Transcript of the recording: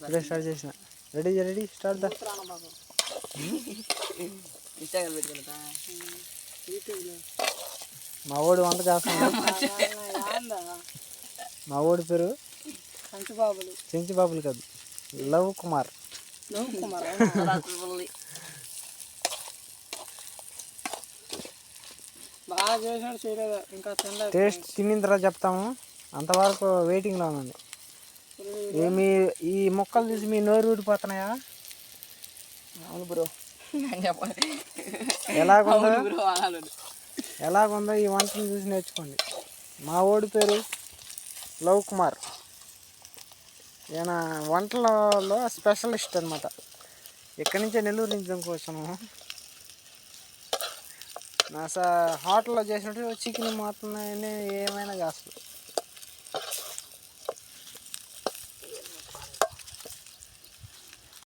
ఇదే స్టార్ట్ చేసిన. Ready ready start దా. ఇన్స్టాగ్రామ్ మా ఓడి వంట చేస్తాను మా ఓడి పేరు కంచు బాబులు చెంచి బాబులు కాదు లవ్ కుమార్ బాగా చేసినాడు చేయలేదు ఇంకా తినలేదు టేస్ట్ తినిన తర్వాత చెప్తాము. అంతవరకు వెయిటింగ్లో ఉండండి ఏమి ఈ మొక్కలు చూసి మీ నోరు ఊడిపోతున్నాయా? అవును బ్రో. ఎలాగుందో? ఎలాగుందో ఈ వంటను చూసి నేర్చుకోండి. మా ఓడి పేరు లవ్ కుమార్. ఈయన వంటలలో స్పెషలిస్ట్ అనమాట ఇక్కడి నుంచే నెల్లూరు నుంచి అనుకోవచ్చును నా స హోటల్లో చేసినట్టు చికెన్ అన్నీ ఏమైనా చేస్తుంది